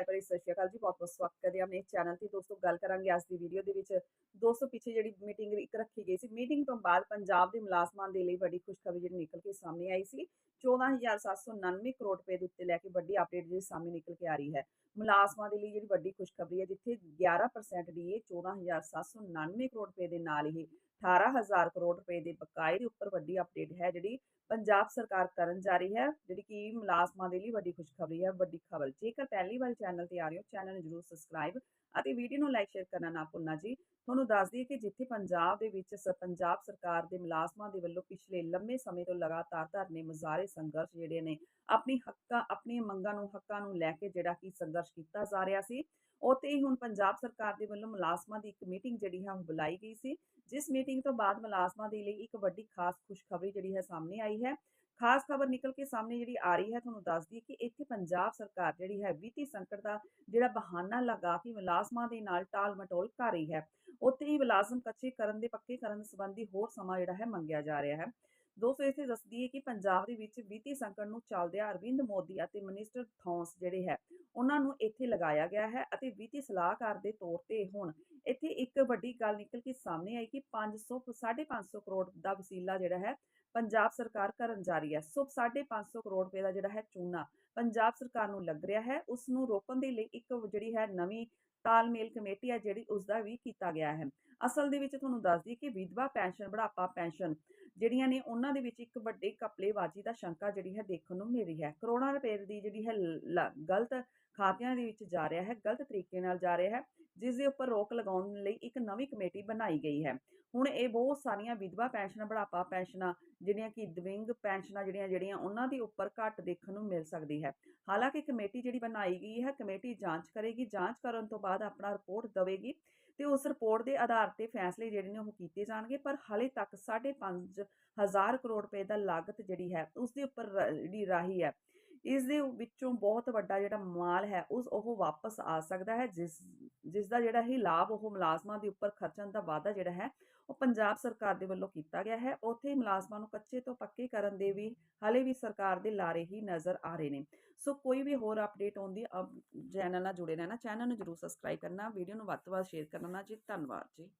ਪਿਆਰ ਭਰੀ, ਸਤਿ ਸ਼੍ਰੀ ਅਕਾਲ ਜੀ, ਬਹੁਤ ਬਹੁਤ ਸਵਾਗਤ ਕਰਦੇ ਆਪਣੇ ਚੈਨਲ ਤੇ। ਦੋਸਤੋ, ਗੱਲ ਕਰਾਂਗੇ ਅੱਜ ਦੀ ਵੀਡੀਓ ਦੇ ਵਿੱਚ। ਦੋਸਤੋ, ਪਿੱਛੇ ਜਿਹੜੀ ਮੀਟਿੰਗ ਇੱਕ ਰੱਖੀ ਗਈ ਸੀ। ਮੀਟਿੰਗ ਤੋਂ ਬਾਅਦ ਪੰਜਾਬ ਦੇ ਮੁਲਾਜ਼ਮਾਂ ਦੇ ਲਈ ਵੱਡੀ ਖੁਸ਼ਖਬਰੀ ਜਿਹੜੀ ਨਿਕਲ ਕੇ ਸਾਹਮਣੇ ਆਈ ਸੀ। 14799 ਕਰੋੜ ਰੁਪਏ ਦੇ ਉੱਤੇ ਲੈ ਕੇ ਵੱਡੀ ਅਪਡੇਟ ਜਿਹੜੀ ਸਾਹਮਣੇ ਨਿਕਲ ਕੇ ਆ ਰਹੀ ਹੈ। ਮੁਲਾਜ਼ਮਾਂ ਦੇ ਲਈ ਜਿਹੜੀ ਵੱਡੀ ਖੁਸ਼ਖਬਰੀ ਹੈ, ਜਿੱਥੇ 11% ਦੀ ਇਹ 14799 ਕਰੋੜ ਰੁਪਏ ਦੇ ਨਾਲ ਹੀ 18000 ਕਰੋੜ ਰੁਪਏ ਦੇ ਬਕਾਏ ਦੇ ਉੱਪਰ ਵੱਡੀ ਅਪਡੇਟ ਹੈ, ਜਿਹੜੀ ਪੰਜਾਬ ਸਰਕਾਰ ਕਰਨ ਜਾ ਰਹੀ ਹੈ, ਜਿਹੜੀ ਕਿ ਮੁਲਾਜ਼ਮਾਂ ਦੇ ਲਈ ਵੱਡੀ ਖੁਸ਼ਖਬਰੀ ਹੈ, ਵੱਡੀ ਖਬਰ। ਜੇਕਰ ਪਹਿਲੀ ਵਾਰ ਚੈਨਲ ਤੇ ਆ ਰਹੇ ਹੋ, ਚੈਨਲ ਨੂੰ ਜਰੂਰ ਸਬਸਕ੍ਰਾਈਬ ਅਤੇ ਵੀਡੀਓ ਨੂੰ ਲਾਈਕ ਸ਼ੇਅਰ ਕਰਨਾ ਨਾ ਭੁੱਲਣਾ ਜੀ। ਤੁਹਾਨੂੰ ਦੱਸ ਦਈਏ ਕਿ ਜਿੱਥੇ ਪੰਜਾਬ ਦੇ ਵਿੱਚ ਪੰਜਾਬ ਸਰਕਾਰ ਦੇ ਮੁਲਾਜ਼ਮਾਂ ਦੇ ਵੱਲੋਂ ਪਿਛਲੇ ਲੰਮੇ ਸਮੇਂ ਤੋਂ ਲਗਾਤਾਰ ਧਰਨੇ ਮੁਜ਼ਾਹਰੇ ਸੰਘਰਸ਼ ਜਿਹੜੇ ਨੇ, ਆਪਣੀ ਹੱਕਾਂ, ਆਪਣੀਆਂ ਮੰਗਾਂ ਨੂੰ, ਹੱਕਾਂ ਨੂੰ ਲੈ ਕੇ ਜਿਹੜਾ ਕਿ ਸੰਘਰਸ਼ ਕੀਤਾ ਜਾ ਰਿਹਾ ਸੀ, ਉੱਥੇ ਹੀ ਹੁਣ ਪੰਜਾਬ ਸਰਕਾਰ ਦੇ ਵੱਲੋਂ ਮੁਲਾਜ਼ਮਾਂ ਦੀ ਇੱਕ ਮੀਟਿੰਗ ਜਿਹੜੀ ਹੈ, ਉਹ ਬੁਲਾਈ ਗਈ ਸੀ, ਜਿਸ ਮੀਟਿੰਗ ਤੋਂ ਬਾਅਦ ਮੁਲਾਜ਼ਮਾਂ ਦੇ ਲਈ ਇੱਕ ਵੱਡੀ ਖਾਸ ਖੁਸ਼ਖਬਰੀ ਜਿਹੜੀ ਹੈ ਸਾਹਮਣੇ ਆਈ ਹੈ। ਖਾਸ ਖਬਰ ਨਿਕਲ ਕੇ ਸਾਹਮਣੇ ਜਿਹੜੀ ਆ ਰਹੀ ਹੈ, ਤੁਹਾਨੂੰ ਦੱਸ ਦਈਏ ਕਿ ਇੱਥੇ ਪੰਜਾਬ ਸਰਕਾਰ ਜਿਹੜੀ ਹੈ ਵਿੱਤੀ ਸੰਕਟ ਦਾ ਜਿਹੜਾ ਬਹਾਨਾ ਲਗਾ ਕੇ ਮੁਲਾਜ਼ਮਾਂ ਦੇ ਨਾਲ ਟਾਲ ਮਟੋਲ ਕਰ ਰਹੀ ਹੈ। ਉੱਥੇ ਹੀ ਮੁਲਾਜ਼ਮ ਕੱਚੇ ਕਰਨ ਦੇ, ਪੱਕੇ ਕਰਨ ਸੰਬੰਧੀ ਹੋਰ ਸਮਾਂ ਜਿਹੜਾ ਹੈ ਮੰਗਿਆ ਜਾ ਰਿਹਾ ਹੈ। ਦੋਸਤੋ ਇਸੇ ਦੱਸਦੀ ਹੈ ਕਿ ਪੰਜਾਬ ਦੇ ਵਿੱਚ ਵਿੱਤੀ ਸੰਕਟ ਨੂੰ ਚੱਲਦਿਆਂ ਅਰਵਿੰਦ ਮੋਦੀ ਅਤੇ ਮਿਨਿਸਟਰ ਥੌਂਸ ਜਿਹੜੇ ਹੈ, ਉਹਨਾਂ ਨੂੰ ਇੱਥੇ ਲਗਾਇਆ ਗਿਆ ਹੈ ਅਤੇ ਵਿੱਤੀ ਸਲਾਹਕਾਰ ਦੇ ਤੌਰ ਤੇ ਹੁਣ ਇੱਥੇ ਇੱਕ ਵੱਡੀ ਗੱਲ ਨਿਕਲ ਕੇ ਸਾਹਮਣੇ ਆਈ ਕਿ 500 550 ਕਰੋੜ ਦਾ ਵਸੀਲਾ ਜਿਹੜਾ ਹੈ ਪੰਜਾਬ ਸਰਕਾਰ ਕਰਨ ਜਾ ਰਹੀ ਹੈ। ਸੋ 550 ਕਰੋੜ ਰੁਪਏ ਦਾ ਜਿਹੜਾ ਹੈ ਚੂਨਾ ਪੰਜਾਬ ਸਰਕਾਰ ਨੂੰ ਲੱਗ ਰਿਹਾ ਹੈ, ਉਸ ਨੂੰ ਰੋਕਣ ਦੇ ਲਈ ਇੱਕ ਜਿਹੜੀ ਹੈ ਨਵੀਂ ਤਾਲਮੇਲ ਕਮੇਟੀ ਹੈ ਜਿਹੜੀ ਉਸ ਦਾ ਵੀ ਕੀਤਾ ਗਿਆ ਹੈ। ਅਸਲ ਦੇ ਵਿੱਚ ਤੁਹਾਨੂੰ ਦੱਸ ਦਈਏ ਕਿ ਵਿਧਵਾ ਪੈਨਸ਼ਨ, ਬੁਢਾਪਾ ਪੈਨਸ਼ਨ ਜਿਹੜੀਆਂ ਨੇ ਉਹਨਾਂ ਦੇ ਵਿੱਚ ਇੱਕ ਵੱਡੇ ਕਪਲੇਬਾਜ਼ੀ ਦਾ ਸ਼ੰਕਾ ਜਿਹੜੀ ਹੈ ਦੇਖਣ ਨੂੰ ਮਿਲ ਰਹੀ ਹੈ। ਕਰੋੜਾਂ ਰੁਪਏ ਦੀ ਜਿਹੜੀ ਹੈ ਲ- ਗਲਤ ਖਾਤਿਆਂ ਦੇ ਵਿੱਚ ਜਾ ਰਿਹਾ ਹੈ, ਗਲਤ ਤਰੀਕੇ ਨਾਲ ਜਾ ਰਿਹਾ ਹੈ। ਜਿਸ ਦੇ ਉੱਪਰ ਰੋਕ ਲਗਾਉਣ ਲਈ ਇੱਕ ਨਵੀਂ ਕਮੇਟੀ ਬਣਾਈ ਗਈ ਹੈ। ਹੁਣ ਇਹ ਬਹੁਤ ਸਾਰੀਆਂ ਵਿਧਵਾ ਪੈਨਸ਼ਨਾਂ, ਬੁਢਾਪਾ ਪੈਨਸ਼ਨਾਂ, ਜਿਹੜੀਆਂ ਕਿ ਦਵਿੰਗ ਪੈਨਸ਼ਨਾਂ ਜਿਹੜੀਆਂ ਜਿਹੜੀਆਂ ਉਹਨਾਂ ਦੇ ਉੱਪਰ ਘੱਟ ਦੇਖਣ ਨੂੰ ਮਿਲ ਸਕਦੀ ਹੈ। ਹਾਲਾਂਕਿ ਕਮੇਟੀ ਜਿਹੜੀ ਬਣਾਈ ਗਈ ਹੈ, ਕਮੇਟੀ ਜਾਂਚ ਕਰੇਗੀ, ਜਾਂਚ ਕਰਨ ਤੋਂ ਬਾਅਦ ਆਪਣਾ ਰਿਪੋਰਟ ਦੇਵੇਗੀ ਤੇ ਉਸ ਰਿਪੋਰਟ ਦੇ ਆਧਾਰ ਤੇ ਫੈਸਲੇ ਜਿਹੜੇ ਨੇ ਉਹ ਕੀਤੇ ਜਾਣਗੇ, ਪਰ ਹਾਲੇ ਤੱਕ 5.5 ਹਜ਼ਾਰ ਕਰੋੜ ਰੁਪਏ ਦਾ ਲਾਗਤ ਜਿਹੜੀ ਹੈ, ਉਸ ਦੇ ਉੱਪਰ ਰ- ਜਿਹੜੀ ਰਾਹੀ ਹੈ ਇਸ ਦੇ ਵਿੱਚੋਂ ਬਹੁਤ ਵੱਡਾ ਜਿਹੜਾ ਮਾਲ ਹੈ, ਉਸ ਉਹ ਵਾਪਸ ਆ ਸਕਦਾ ਹੈ, ਜਿਸ ਜਿਸ ਦਾ ਜਿਹੜਾ ਹੀ ਲਾਭ ਉਹ ਮੁਲਾਜ਼ਮਾਂ ਦੇ ਉੱਪਰ ਖਰਚਣ ਦਾ ਵਾਅਦਾ ਜਿਹੜਾ ਹੈ, ਉਹ ਪੰਜਾਬ ਸਰਕਾਰ ਦੇ ਵੱਲੋਂ ਕੀਤਾ ਗਿਆ ਹੈ। ਉੱਥੇ ਹੀ ਮੁਲਾਜ਼ਮਾਂ ਨੂੰ ਕੱਚੇ ਤੋਂ ਪੱਕੇ ਕਰਨ ਦੇ ਵੀ ਹਾਲੇ ਵੀ ਸਰਕਾਰ ਦੇ ਲਾਰੇ ਹੀ ਨਜ਼ਰ ਆ ਰਹੇ ਨੇ। ਸੋ ਕੋਈ ਵੀ ਹੋਰ ਅਪਡੇਟ ਆਉਂਦੀ ਚੈਨਲ ਨਾਲ ਜੁੜੇ ਰਹਿਣਾ, ਚੈਨਲ ਨੂੰ ਜਰੂਰ ਸਬਸਕ੍ਰਾਈਬ ਕਰਨਾ ਵੀਡੀਓ ਨੂੰ ਵੱਧ ਤੋਂ ਵੱਧ ਸ਼ੇਅਰ ਕਰਨਾ ਜੀ। ਧੰਨਵਾਦ ਜੀ।